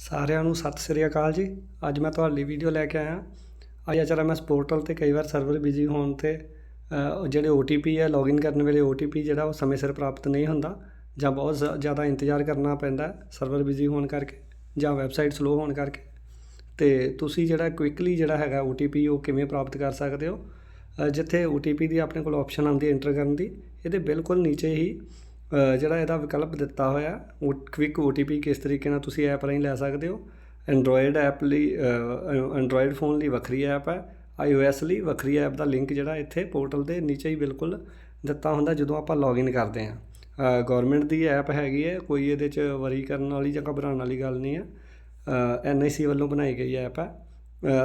ਸਾਰਿਆਂ ਨੂੰ ਸਤਿ ਸ੍ਰੀ ਅਕਾਲ ਜੀ। ਅੱਜ ਮੈਂ ਤੁਹਾਡੇ ਲਈ ਵੀਡੀਓ ਲੈ ਕੇ ਆਇਆ। ਅੱਜ ਅਚਰਾ ਮੈਂ ਪੋਰਟਲ ਤੇ ਕਈ ਵਾਰ ਸਰਵਰ ਬਿਜ਼ੀ ਹੋਣ ਤੇ ਅ, ਉਹ ਜਿਹੜੇ OTP ਹੈ ਲੌਗਇਨ ਕਰਨ ਵੇਲੇ OTP ਜਿਹੜਾ ਉਹ ਸਮੇਂ ਸਿਰ ਪ੍ਰਾਪਤ ਨਹੀਂ ਹੁੰਦਾ ਜਾਂ ਬਹੁਤ ਜ਼- ਜ਼ਿਆਦਾ ਇੰਤਜ਼ਾਰ ਕਰਨਾ ਪੈਂਦਾ ਸਰਵਰ ਬਿਜ਼ੀ ਹੋਣ ਕਰਕੇ ਜਾਂ ਵੈਬਸਾਈਟ ਸਲੋ ਹੋਣ ਕਰਕੇ। ਤੇ ਤੁਸੀਂ ਜਿਹੜਾ ਕੁਇਕਲੀ ਜਿਹੜਾ ਹੈਗਾ OTP ਉਹ ਕਿਵੇਂ ਪ੍ਰਾਪਤ ਕਰ ਸਕਦੇ ਹੋ? ਅ, ਜਿੱਥੇ OTP ਦੀ ਆਪਣੇ ਕੋਲ ਆਪਸ਼ਨ ਆਉਂਦੀ ਹੈ ਐਂਟਰ ਕਰਨ ਦੀ ਇਹਦੇ ਬਿਲਕੁਲ ਨੀਚੇ ਹੀ ਜਿਹੜਾ ਇਹਦਾ ਵਿਕਲਪ ਦਿੱਤਾ ਹੋਇਆ, ਉਹ ਕਵਿਕ OTP ਕਿਸ ਤਰੀਕੇ ਨਾਲ ਤੁਸੀਂ ਐਪ ਰਾਹੀਂ ਲੈ ਸਕਦੇ ਹੋ? ਐਂਡਰੋਇਡ ਐਪ ਲਈ ਐਂਡਰੋਇਡ ਫੋਨ ਲਈ ਵੱਖਰੀ ਐਪ ਹੈ, iOS ਲਈ ਵੱਖਰੀ ਐਪ ਦਾ ਲਿੰਕ ਜਿਹੜਾ ਇੱਥੇ ਪੋਰਟਲ ਦੇ ਨੀਚੇ ਹੀ ਬਿਲਕੁਲ ਦਿੱਤਾ ਹੁੰਦਾ ਜਦੋਂ ਆਪਾਂ ਲੌਗਇਨ ਕਰਦੇ ਹਾਂ। ਗਵਰਨਮੈਂਟ ਦੀ ਐਪ ਹੈਗੀ ਹੈ, ਕੋਈ ਇਹਦੇ 'ਚ ਵਰੀ ਕਰਨ ਵਾਲੀ ਜਾਂ ਘਬਰਾਉਣ ਵਾਲੀ ਗੱਲ ਨਹੀਂ ਹੈ। ਐਨਆਈਸੀ ਵੱਲੋਂ ਬਣਾਈ ਗਈ ਐਪ ਹੈ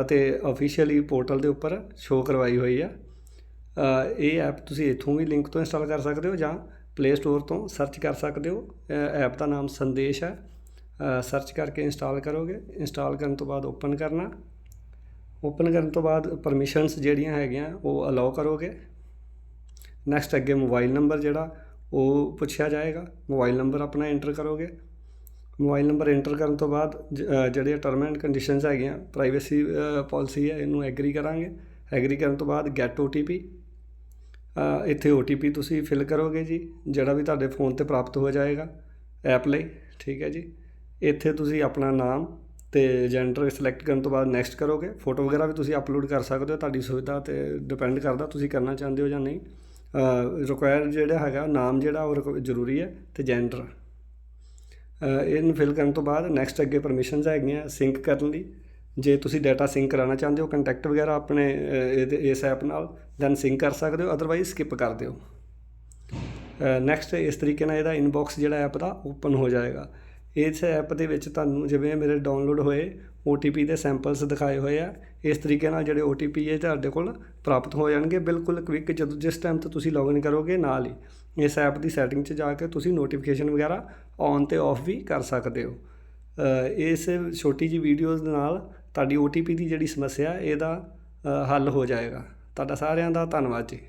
ਅਤੇ ਅਫੀਸ਼ੀਅਲੀ ਪੋਰਟਲ ਦੇ ਉੱਪਰ ਸ਼ੋਅ ਕਰਵਾਈ ਹੋਈ ਹੈ। ਇਹ ਐਪ ਤੁਸੀਂ ਇੱਥੋਂ ਵੀ ਲਿੰਕ ਤੋਂ ਇੰਸਟਾਲ ਕਰ ਸਕਦੇ ਹੋ ਜਾਂ ਪਲੇ ਸਟੋਰ ਤੋਂ ਸਰਚ ਕਰ ਸਕਦੇ ਹੋ। ਐਪ ਦਾ ਨਾਮ ਸੰਦੇਸ਼ ਹੈ। ਸਰਚ ਕਰਕੇ ਇੰਸਟਾਲ ਕਰੋਗੇ। ਇੰਸਟਾਲ ਕਰਨ ਤੋਂ ਬਾਅਦ ਓਪਨ ਕਰਨਾ। ਓਪਨ ਕਰਨ ਤੋਂ ਬਾਅਦ ਪਰਮਿਸ਼ਨਸ ਜਿਹੜੀਆਂ ਹੈਗੀਆਂ ਉਹ ਅਲਾਉ ਕਰੋਗੇ। ਨੈਕਸਟ ਅੱਗੇ ਮੋਬਾਈਲ ਨੰਬਰ ਜਿਹੜਾ ਉਹ ਪੁੱਛਿਆ ਜਾਏਗਾ। ਮੋਬਾਈਲ ਨੰਬਰ ਆਪਣਾ ਐਂਟਰ ਕਰੋਗੇ। ਮੋਬਾਈਲ ਨੰਬਰ ਐਂਟਰ ਕਰਨ ਤੋਂ ਬਾਅਦ ਜਿਹੜੇ ਟਰਮ ਐਂਡ ਕੰਡੀਸ਼ਨਸ ਹੈਗੀਆਂ ਪ੍ਰਾਈਵੇਸੀ ਪਾਲਿਸੀ ਹੈ ਇਹਨੂੰ ਐਗਰੀ ਕਰਾਂਗੇ। ਐਗਰੀ ਕਰਨ ਤੋਂ ਬਾਅਦ ਗੈਟ OTP ਅ, ਇੱਥੇ OTP ਤੁਸੀਂ ਫਿਲ ਕਰੋਗੇ ਜੀ, ਜਿਹੜਾ ਵੀ ਤੁਹਾਡੇ ਫੋਨ ਤੇ ਪ੍ਰਾਪਤ ਹੋ ਜਾਏਗਾ ਐਪ ਲਈ, ਠੀਕ ਹੈ ਜੀ। ਇੱਥੇ ਤੁਸੀਂ ਆਪਣਾ ਨਾਮ ਤੇ ਜੈਂਡਰ ਸਿਲੈਕਟ ਕਰਨ ਤੋਂ ਬਾਅਦ ਨੈਕਸਟ ਕਰੋਗੇ ਫੋਟੋ ਵਗੈਰਾ ਵੀ ਤੁਸੀਂ ਅਪਲੋਡ ਕਰ ਸਕਦੇ ਹੋ, ਤੁਹਾਡੀ ਸੁਵਿਧਾ ਤੇ ਡਿਪੈਂਡ ਕਰਦਾ ਤੁਸੀਂ ਕਰਨਾ ਚਾਹੁੰਦੇ ਹੋ ਜਾਂ ਨਹੀਂ। ਰਿਕੁਆਇਰ ਜਿਹੜਾ ਹੈਗਾ, ਨਾਮ ਜਿਹੜਾ ਉਹ ਰਿਕ- ਜ਼ਰੂਰੀ ਹੈ ਤੇ ਜੈਂਡਰ ਇਹਨੂੰ ਫਿਲ ਕਰਨ ਤੋਂ ਬਾਅਦ ਨੈਕਸਟ ਅੱਗੇ ਪਰਮਿਸ਼ਨਸ ਹੈਗੀਆਂ ਸਿੰਕ ਕਰਨ ਲਈ ਜੇ ਤੁਸੀਂ ਡਾਟਾ ਸਿੰਕ ਕਰਾਉਣਾ ਚਾਹੁੰਦੇ ਹੋ ਕੰਟੈਕਟ ਵਗੈਰਾ ਆਪਣੇ ਇਹਦੇ, ਇਸ ਐਪ ਨਾਲ ਦੈਨ ਸਿੰਕ ਕਰ ਸਕਦੇ ਹੋ ਅਦਰਵਾਈਜ਼ ਸਕਿਪ ਕਰ ਦਿਓ। ਨੈਕਸਟ ਇਸ ਤਰੀਕੇ ਨਾਲ ਇਹਦਾ ਇਨਬਾਕਸ ਜਿਹੜਾ ਐਪ ਦਾ ਓਪਨ ਹੋ ਜਾਏਗਾ। ਇਸ ਐਪ ਦੇ ਵਿੱਚ ਤੁਹਾਨੂੰ ਜਿਵੇਂ ਮੇਰੇ ਡਾਊਨਲੋਡ ਹੋਏ OTP ਦੇ ਸੈਂਪਲਸ ਦਿਖਾਏ ਹੋਏ ਆ, ਇਸ ਤਰੀਕੇ ਨਾਲ ਜਿਹੜੇ OTP ਇਹ ਤੁਹਾਡੇ ਕੋਲ ਪ੍ਰਾਪਤ ਹੋ ਜਾਣਗੇ। ਬਿਲਕੁਲ ਕਵਿਕ ਜਦੋਂ, ਜਿਸ ਟਾਈਮ ਤੇ ਤੁਸੀਂ ਲੌਗਇਨ ਕਰੋਗੇ, ਨਾਲ ਹੀ ਇਸ ਐਪ ਦੀ ਸੈਟਿੰਗ 'ਚ ਜਾ ਕੇ ਤੁਸੀਂ ਨੋਟੀਫਿਕੇਸ਼ਨ ਵਗੈਰਾ ਔਨ ਤੇ ਆਫ ਵੀ ਕਰ ਸਕਦੇ ਹੋ। ਇਸ ਛੋਟੀ ਜੀ ਵੀਡੀਓਜ਼ ਦੇ ਨਾਲ ਤੁਹਾਡੀ ਓ ਟੀ ਪੀ ਦੀ ਜਿਹੜੀ ਸਮੱਸਿਆ ਇਹਦਾ ਹੱਲ ਹੋ ਜਾਏਗਾ। ਤੁਹਾਡਾ ਸਾਰਿਆਂ ਦਾ ਧੰਨਵਾਦ ਜੀ।